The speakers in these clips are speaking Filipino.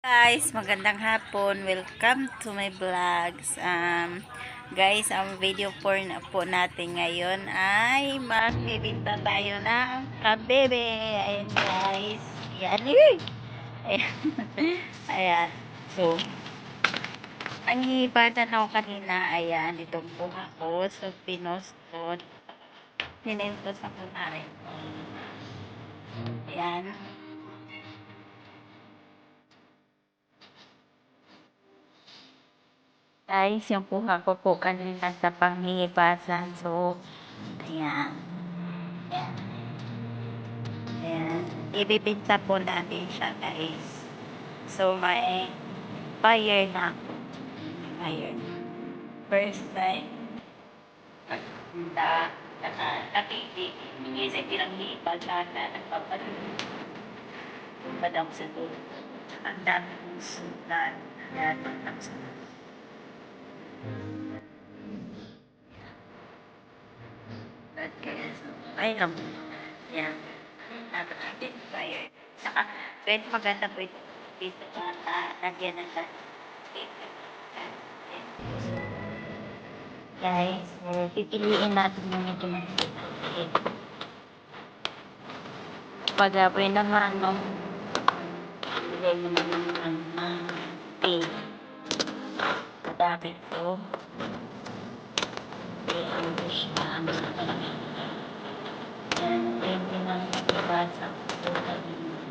Guys, magandang hapon. Welcome to my vlogs. Um, guys, ang video for na po natin ngayon ay magbibinta tayo ng kabebe. Ayan guys. Ayan. eh. Ayan. So, ang hihibatan ako kanina, ayan, itong buha ko. So, pinost ko. Ninentos ako na. Ayan. Guys, yung kuha ko po kanina sa panghihibasan. So, ayan. Ayan. Ayan. Ibibinta po natin siya, guys. So, may buyer na buyer na. First time. Nagpunta. Naka, nakiti. Hindi sa pinanghihibasan na nagpapalit. Padang sa doon. Ang dami kong sudan. Ayan, padang sa doon. Okay, so, ayun. Yan. Napakabit tayo. Saka, pwede maganda po ito. Dito pa, ah, lagyan ng ta- dito. Guys, eh, pipiliin natin yung medyo maliit. Pag uh, pwede naman, no, bigay mo naman ang uh, pay. Ito. Pay ang wish na ang Yan, yun din ang nagbabasa ko kanina.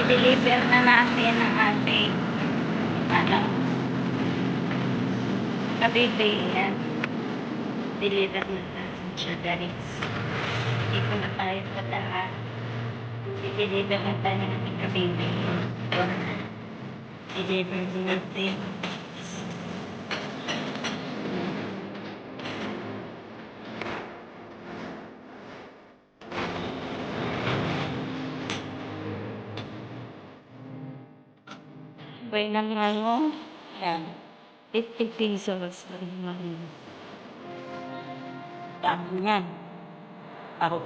I-deliver na natin ang ating ano kabibi yan. Deliver na natin siya guys. Ko na tayo patahan. I-deliver na tayo ng kabibi. I-deliver na natin. Pwede lang ano, yan. 50 pesos. Dami yan. Ako.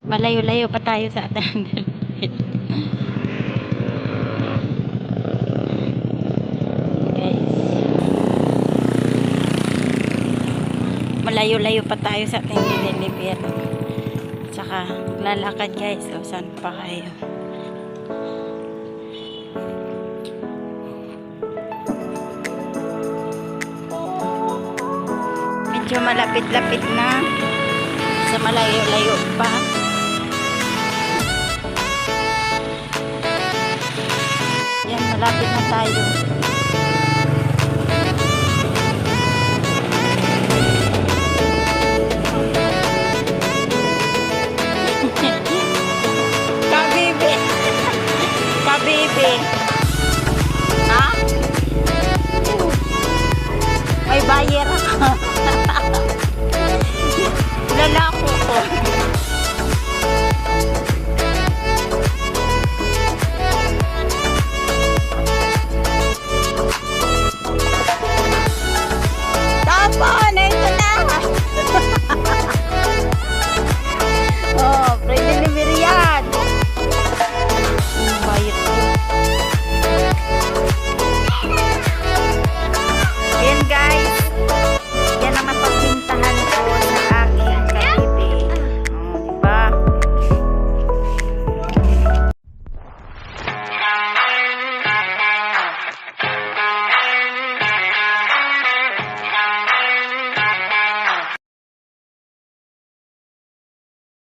Malayo-layo pa tayo sa ating Guys. Malayo-layo pa tayo sa ating deliver. Tsaka lalakad guys. O saan pa kayo? Medyo malapit-lapit na. Sa malayo-layo pa. Yan, malapit na tayo. gabi. Ha? May bayer ako. Lala ako.